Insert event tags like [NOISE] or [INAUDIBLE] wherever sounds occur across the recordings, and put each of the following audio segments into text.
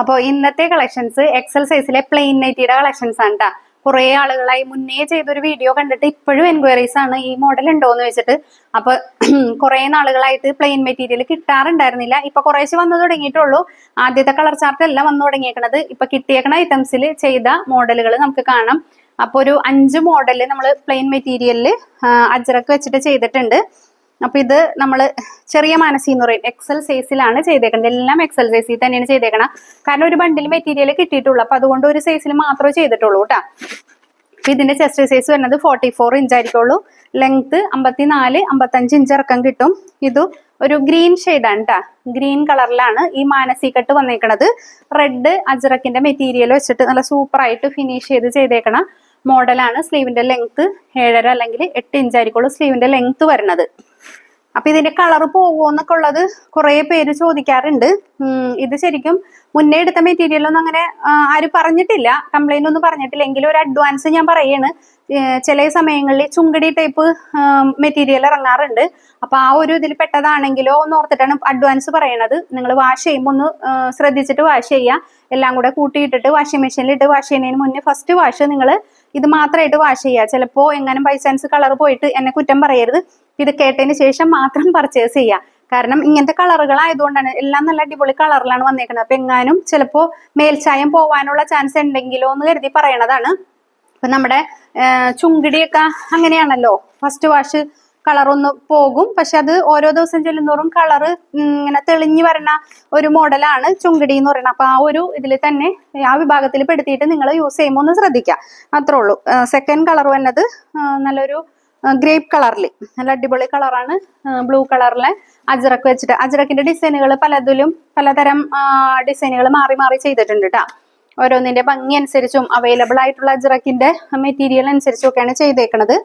അപ്പോൾ ഇന്നത്തെ collections XL സൈസിലെ പ്ലെയിൻ നൈറ്റിയുടെ കളക്ഷൻസ് ആണ് കേട്ടോ കുറെ ആളുകളായി മുന്നേ ചെയ്തൊരു വീഡിയോ കണ്ടിട്ട് ഇപ്പോഴും എൻക്വയറീസ് ആണ് ഈ മോഡൽ ഉണ്ടോ എന്ന് വെച്ചിട്ട് അപ്പൊ [CLEARS THROAT] കുറെ നാളുകളായിട്ട് പ്ലെയിൻ മെറ്റീരിയൽ കിട്ടാറുണ്ടായിരുന്നില്ല. ഇപ്പൊ കുറേശ്ശെ വന്നു തുടങ്ങിയിട്ടുള്ളൂ. ആദ്യത്തെ കളർ ചാർട്ട് എല്ലാം വന്നു തുടങ്ങിയേക്കണത്. ഇപ്പൊ കിട്ടിയേക്കണ ഐറ്റംസിൽ ചെയ്ത മോഡലുകൾ നമുക്ക് കാണാം. അപ്പൊ ഒരു അഞ്ച് മോഡൽ നമ്മൾ പ്ലെയിൻ മെറ്റീരിയലിൽ അജ്രക്ക് വെച്ചിട്ട് ചെയ്തിട്ടുണ്ട്. അപ്പൊ ഇത് നമ്മൾ ചെറിയ മാനസി എന്ന് പറയും. എക്സൽ സൈസിലാണ് ചെയ്തേക്കുന്നത് എല്ലാം എക്സൽ സൈസിൽ തന്നെയാണ് ചെയ്തേക്കണം. കാരണം ഒരു ബണ്ടിൽ മെറ്റീരിയൽ കിട്ടിയിട്ടുള്ളൂ. അപ്പൊ അതുകൊണ്ട് ഒരു സൈസിൽ മാത്രമേ ചെയ്തിട്ടുള്ളൂ കേട്ടോ അപ്പൊ ഇതിന്റെ ചെസ്റ്റ് സൈസ് വരുന്നത് ഫോർട്ടി ഫോർ ഇഞ്ച് ആയിരിക്കുള്ളൂ. ലെങ്ത് അമ്പത്തിനാല് അമ്പത്തഞ്ച് ഇഞ്ച് ഇറക്കം കിട്ടും. ഇത് ഒരു ഗ്രീൻ ഷെയ്ഡാണ് കേട്ടോ ഗ്രീൻ കളറിലാണ് ഈ മാനസി കട്ട് വന്നേക്കണത്. റെഡ് അജറക്കിന്റെ മെറ്റീരിയൽ വെച്ചിട്ട് നല്ല സൂപ്പർ ആയിട്ട് ഫിനിഷ് ചെയ്ത് ചെയ്തേക്കണ മോഡലാണ് സ്ലീവിന്റെ ലെങ്ത് ഏഴര അല്ലെങ്കിൽ എട്ട് ഇഞ്ച് ആയിരിക്കുള്ളൂ. സ്ലീവിന്റെ ലെങ്ത് വരുന്നത്. അപ്പൊ ഇതിന്റെ കളർ പോകുമോ എന്നൊക്കെ ഉള്ളത് കുറെ പേര് ചോദിക്കാറുണ്ട്. ഇത് ശരിക്കും മുന്നേ എടുത്ത മെറ്റീരിയൽ ഒന്നും അങ്ങനെ ആരും പറഞ്ഞിട്ടില്ല. കംപ്ലൈന്റ് ഒന്നും പറഞ്ഞിട്ടില്ല. എങ്കിലും ഒരു അഡ്വാൻസ് ഞാൻ പറയാണ് ചില സമയങ്ങളിൽ ചുങ്കടി ടൈപ്പ് മെറ്റീരിയൽ ഇറങ്ങാറുണ്ട്. അപ്പൊ ആ ഒരു ഇതിൽ പെട്ടതാണെങ്കിലോ ഒന്ന് ഓർത്തിട്ടാണ് അഡ്വാൻസ് പറയണത്. നിങ്ങൾ വാഷ് ചെയ്യുമ്പോൾ ഒന്ന് ശ്രദ്ധിച്ചിട്ട് വാഷ് ചെയ്യുക എല്ലാം കൂടെ കൂട്ടിയിട്ടിട്ട് വാഷിംഗ് മെഷീനിൽ ഇട്ട് വാഷ് ചെയ്യുന്നതിന് മുന്നേ ഫസ്റ്റ് വാഷ് നിങ്ങൾ ഇത് മാത്രമായിട്ട് വാഷ് ചെയ്യുക ചിലപ്പോൾ എങ്ങനെ ബൈ ചാൻസ് കളർ പോയിട്ട് എന്നെ കുറ്റം പറയരുത്. ഇത് കേട്ടതിന് ശേഷം മാത്രം പർച്ചേസ് ചെയ്യുക കാരണം ഇങ്ങനത്തെ കളറുകൾ ആയതുകൊണ്ടാണ് എല്ലാം നല്ല അടിപൊളി കളറിലാണ് വന്നേക്കുന്നത് അപ്പൊ എങ്ങാനും ചിലപ്പോ മേൽച്ചായം പോവാനുള്ള ചാൻസ് ഉണ്ടെങ്കിലോ എന്ന് കരുതി പറയണതാണ്. ഇപ്പൊ നമ്മുടെ ചുങ്കിടിയൊക്കെ അങ്ങനെയാണല്ലോ. ഫസ്റ്റ് വാഷ് കളർ ഒന്ന് പോകും. പക്ഷെ അത് ഓരോ ദിവസം ചെല്ലുന്നോറും കളർ ഇങ്ങനെ തെളിഞ്ഞു വരണ ഒരു മോഡലാണ് ചുങ്കിടി എന്ന് പറയുന്നത്. അപ്പൊ ആ ഒരു ഇതിൽ തന്നെ ആ വിഭാഗത്തിൽ പെടുത്തിയിട്ട് നിങ്ങൾ യൂസ് ചെയ്യുമ്പോൾ ഒന്ന് ശ്രദ്ധിക്കുക അത്രേ ഉള്ളൂ. സെക്കൻഡ് കളർ വന്നത് നല്ലൊരു ഗ്രേപ്പ് കളറിൽ നല്ല അടിപൊളി കളറാണ് ബ്ലൂ കളറിലെ അജറക്ക് വെച്ചിട്ട്. അജറക്കിന്റെ ഡിസൈനുകൾ പലതിലും പലതരം ഡിസൈനുകൾ മാറി മാറി ചെയ്തിട്ടുണ്ട് കേട്ടോ ഓരോന്നിന്റെ ഭംഗി അനുസരിച്ചും അവൈലബിൾ ആയിട്ടുള്ള അജറക്കിന്റെ മെറ്റീരിയൽ അനുസരിച്ചും ഒക്കെയാണ് ചെയ്തേക്കണത്.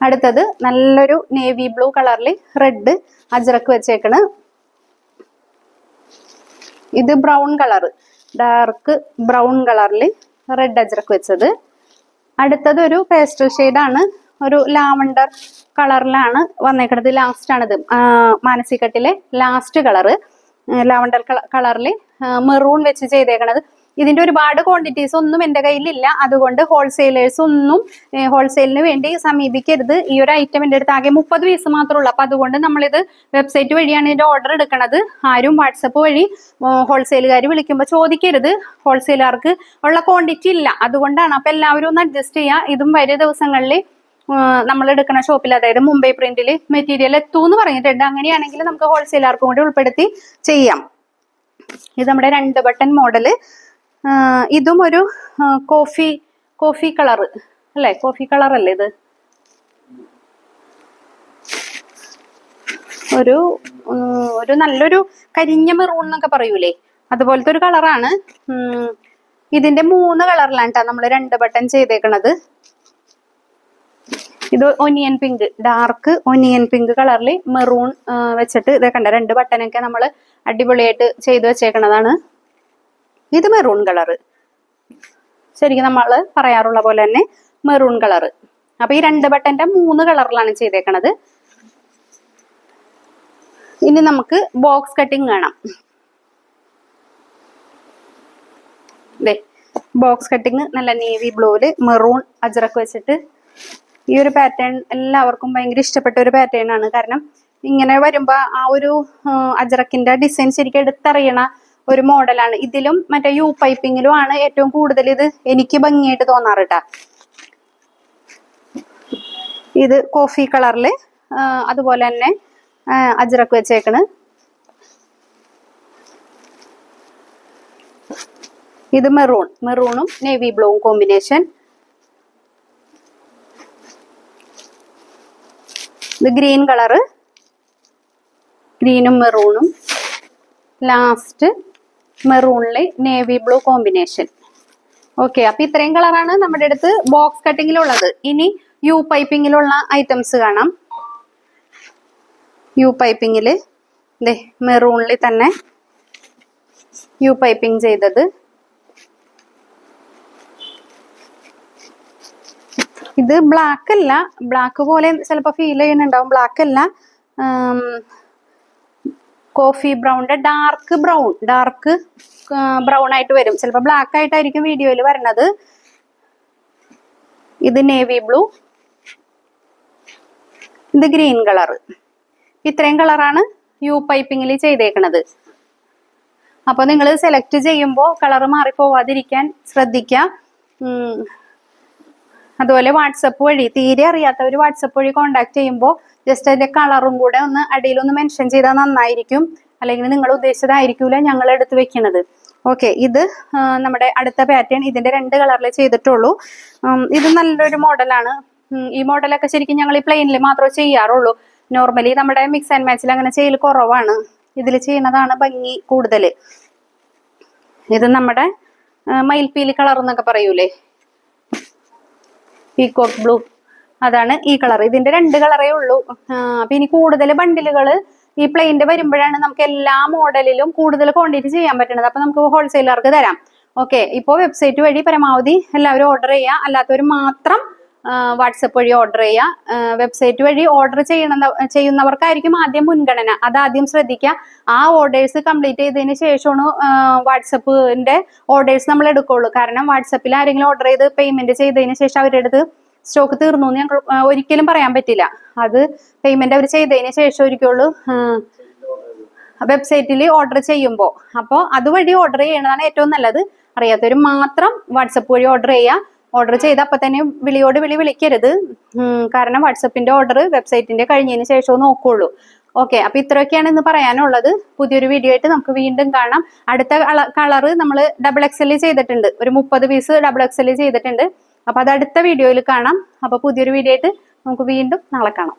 അടുത്തത് നല്ലൊരു നേവി ബ്ലൂ കളറിൽ റെഡ് അജറക്ക് വെച്ചേക്കണ്. ഇത് ബ്രൗൺ കളർ ഡാർക്ക് ബ്രൗൺ കളറിൽ റെഡ് അജറക്ക് വെച്ചത്. അടുത്തത് ഒരു പേസ്റ്റൽ ആണ്. ഒരു ലാവണ്ടർ കളറിലാണ് വന്നേക്കുന്നത് ലാസ്റ്റ് ആണിത്. മാനസികട്ടിലെ ലാസ്റ്റ് കളറ്. ലാവണ്ടർ കളറിൽ മെറൂൺ വെച്ച് ചെയ്തേക്കണത്. ഇതിന്റെ ഒരുപാട് ക്വാണ്ടിറ്റീസ് ഒന്നും എന്റെ കയ്യിലില്ല. അതുകൊണ്ട് ഹോൾസെയിലേഴ്സ് ഒന്നും ഹോൾസെയിലിന് വേണ്ടി സമീപിക്കരുത്. ഈ ഒരു ഐറ്റം എന്റെ അടുത്ത് ആകെ മുപ്പത് പീസ് മാത്രമേ ഉള്ളൂ അപ്പൊ അതുകൊണ്ട് നമ്മളിത് വെബ്സൈറ്റ് വഴിയാണ് ഇതിന്റെ ഓർഡർ എടുക്കുന്നത് ആരും വാട്സപ്പ് വഴി ഹോൾസെയിലുകാർ വിളിക്കുമ്പോൾ ചോദിക്കരുത്. ഹോൾസെയിലുകാർക്ക് ഉള്ള ക്വാണ്ടിറ്റി ഇല്ല. അതുകൊണ്ടാണ് അപ്പൊ എല്ലാവരും ഒന്ന് അഡ്ജസ്റ്റ് ചെയ്യുക ഇതും വരും ദിവസങ്ങളിൽ നമ്മൾ എടുക്കുന്ന ഷോപ്പിൽ അതായത് മുംബൈ പ്രിന്റിൽ മെറ്റീരിയൽ എത്തൂന്ന് പറഞ്ഞിട്ടുണ്ട്. അങ്ങനെയാണെങ്കിൽ നമുക്ക് ഹോൾസെയിലാർക്കും കൂടി ഉൾപ്പെടുത്തി ചെയ്യാം. ഇത് നമ്മുടെ രണ്ട് ബട്ടൺ മോഡൽ ഇതും ഒരു കോഫി കോഫി കളർ അല്ലേ? കോഫി കളർ അല്ലേ ഇത്? ഒരു ഒരു നല്ലൊരു കരിഞ്ഞ മെറൂൺ എന്നൊക്കെ പറയൂലേ? അതുപോലത്തെ ഒരു കളറാണ്. ഇതിന്റെ മൂന്ന് കളറിലാണ് കേട്ടോ നമ്മൾ രണ്ട് ബട്ടൺ ചെയ്തേക്കണത്. ഇത് onion pink dark onion pink കളറിൽ മെറൂൺ വെച്ചിട്ട് ഇതേ കണ്ട രണ്ട് ബട്ടനൊക്കെ നമ്മൾ അടിപൊളിയായിട്ട് ചെയ്തു വെച്ചേക്കണതാണ്. ഇത് മെറൂൺ കളറ് ശരിക്കും നമ്മൾ പറയാറുള്ള പോലെ തന്നെ മെറൂൺ കളറ് അപ്പൊ ഈ രണ്ട് ബട്ടന്റെ മൂന്ന് കളറിലാണ് ചെയ്തേക്കണത്. ഇനി നമുക്ക് ബോക്സ് കട്ടിങ് കാണാം. ദേ ബോക്സ് കട്ടിങ് നല്ല നേവി ബ്ലൂൽ മെറൂൺ അജറക്ക് വെച്ചിട്ട് ഈ ഒരു പാറ്റേൺ എല്ലാവർക്കും ഭയങ്കര ഇഷ്ടപ്പെട്ട ഒരു പാറ്റേൺ ആണ്. കാരണം ഇങ്ങനെ വരുമ്പോ ആ ഒരു അജറക്കിന്റെ ഡിസൈൻ ശരിക്കും എടുത്തറിയണ ഒരു മോഡലാണ്. ഇതിലും മറ്റേ യു പൈപ്പിങ്ങിലും ആണ് ഏറ്റവും കൂടുതൽ ഇത് എനിക്ക് ഭംഗിയായിട്ട് തോന്നാറ് ഇത് കോഫി കളറിൽ അതുപോലെ തന്നെ അജ്രക്ക് വെച്ചേക്കണ്. ഇത് മെറൂൺ മെറൂണും നേവി ബ്ലൂവും കോമ്പിനേഷൻ ഇത് ഗ്രീൻ കളറ് ഗ്രീനും മെറൂണും ലാസ്റ്റ് മെറൂണിൽ നേവി ബ്ലൂ കോമ്പിനേഷൻ. ഓക്കെ അപ്പൊ ഇത്രയും കളറാണ് നമ്മുടെ അടുത്ത് ബോക്സ് കട്ടിങ്ങിലുള്ളത് ഇനി യു പൈപ്പിങ്ങിലുള്ള ഐറ്റംസ് കാണാം. യു പൈപ്പിങ്ങിൽ ദേ മെറൂണിൽ തന്നെ യു പൈപ്പിംഗ് ചെയ്തത്. ഇത് ബ്ലാക്ക് അല്ല. ബ്ലാക്ക് പോലെ ചിലപ്പോൾ ഫീൽ ചെയ്യുന്നുണ്ടാവും. ബ്ലാക്ക് അല്ല. കോഫി ബ്രൗണിന്റെ ഡാർക്ക് ബ്രൗൺ ഡാർക്ക് ബ്രൗൺ ആയിട്ട് വരും. ചിലപ്പോൾ ബ്ലാക്ക് ആയിട്ടായിരിക്കും വീഡിയോയിൽ വരണത്. ഇത് നേവി ബ്ലൂ ഇത് ഗ്രീൻ കളർ ഇത്രയും കളറാണ് യു പൈപ്പിങ്ങിൽ ചെയ്തേക്കണത്. അപ്പോൾ നിങ്ങൾ സെലക്ട് ചെയ്യുമ്പോൾ കളർ മാറിപ്പോവാതിരിക്കാൻ ശ്രദ്ധിക്കുക. അതുപോലെ വാട്സപ്പ് വഴി തീരെ അറിയാത്തവർ വാട്സപ്പ് വഴി കോണ്ടാക്ട് ചെയ്യുമ്പോൾ ജസ്റ്റ് അതിന്റെ കളറും കൂടെ ഒന്ന് അടിയിലൊന്ന് മെൻഷൻ ചെയ്താൽ നന്നായിരിക്കും. അല്ലെങ്കിൽ നിങ്ങൾ ഉദ്ദേശിച്ചതായിരിക്കൂല ഞങ്ങൾ എടുത്ത് വെക്കുന്നത് ഓക്കെ ഇത് നമ്മുടെ അടുത്ത പാറ്റേൺ ഇതിന്റെ രണ്ട് കളറിൽ ചെയ്തിട്ടുള്ളൂ. ഇത് നല്ലൊരു മോഡലാണ് ഈ മോഡലൊക്കെ ശരിക്കും ഞങ്ങൾ ഈ പ്ലെയിനിൽ മാത്രമേ ചെയ്യാറുള്ളൂ. നോർമലി നമ്മുടെ മിക്സ് ആൻഡ് മാച്ചിൽ അങ്ങനെ ചെയ്യൽ കുറവാണ്. ഇതിൽ ചെയ്യുന്നതാണ് ഭംഗി കൂടുതൽ ഇത് നമ്മുടെ മയിൽപ്പീലി കളർ എന്നൊക്കെ പറയൂലേ? പീകോക്ക് ബ്ലൂ അതാണ് ഈ കളർ ഇതിന്റെ രണ്ട് കളറേ ഉള്ളൂ. അപ്പൊ ഇനി കൂടുതൽ ബണ്ടിലുകൾ ഈ പ്ലെയിന്റെ വരുമ്പോഴാണ് നമുക്ക് എല്ലാ മോഡലിലും കൂടുതൽ ക്വാണ്ടിറ്റി ചെയ്യാൻ പറ്റുന്നത് അപ്പൊ നമുക്ക് ഹോൾസെയിലർക്ക് തരാം. ഓക്കെ ഇപ്പോൾ വെബ്സൈറ്റ് വഴി പരമാവധി എല്ലാവരും ഓർഡർ ചെയ്യുക അല്ലാത്തവർ മാത്രം വാട്സപ്പ് വഴി ഓർഡർ ചെയ്യുക വെബ്സൈറ്റ് വഴി ഓർഡർ ചെയ്യണ ചെയ്യുന്നവർക്കായിരിക്കും ആദ്യം മുൻഗണന. അത് ആദ്യം ശ്രദ്ധിക്കുക ആ ഓർഡേഴ്സ് കംപ്ലീറ്റ് ചെയ്തതിന് ശേഷമാണ് വാട്സപ്പിന്റെ ഓർഡേഴ്സ് നമ്മൾ എടുക്കുള്ളൂ. കാരണം വാട്സപ്പിൽ ആരെങ്കിലും ഓർഡർ ചെയ്ത് പേയ്മെന്റ് ചെയ്തതിന് ശേഷം അവരുടെ അടുത്ത് സ്റ്റോക്ക് തീർന്നു എന്ന് ഞങ്ങൾ ഒരിക്കലും പറയാൻ പറ്റില്ല. അത് പേയ്മെന്റ് അവർ ചെയ്തതിന് ശേഷം ഒരിക്കുള്ളൂ വെബ്സൈറ്റിൽ ഓർഡർ ചെയ്യുമ്പോൾ അപ്പോൾ അതുവഴി ഓർഡർ ചെയ്യണതാണ് ഏറ്റവും നല്ലത്. അറിയാത്തവർ മാത്രം വാട്സപ്പ് വഴി ഓർഡർ ചെയ്യുക ഓർഡർ ചെയ്ത് അപ്പം തന്നെ വിളിയോട് വിളി വിളിക്കരുത്. കാരണം വാട്സപ്പിന്റെ ഓർഡർ വെബ്സൈറ്റിന്റെ കഴിഞ്ഞതിന് ശേഷവും നോക്കുള്ളൂ. ഓക്കെ അപ്പൊ ഇത്രയൊക്കെയാണ് ഇന്ന് പറയാനുള്ളത്. പുതിയൊരു വീഡിയോ ആയിട്ട് നമുക്ക് വീണ്ടും കാണാം. അടുത്ത കളർ നമ്മൾ ഡബിൾ എക്സ് ചെയ്തിട്ടുണ്ട്. ഒരു മുപ്പത് പീസ് ഡബിൾ എക്സ് ചെയ്തിട്ടുണ്ട്. അപ്പൊ അത് അടുത്ത വീഡിയോയിൽ കാണാം. അപ്പൊ പുതിയൊരു വീഡിയോ ആയിട്ട് നമുക്ക് വീണ്ടും നാളെ കാണാം.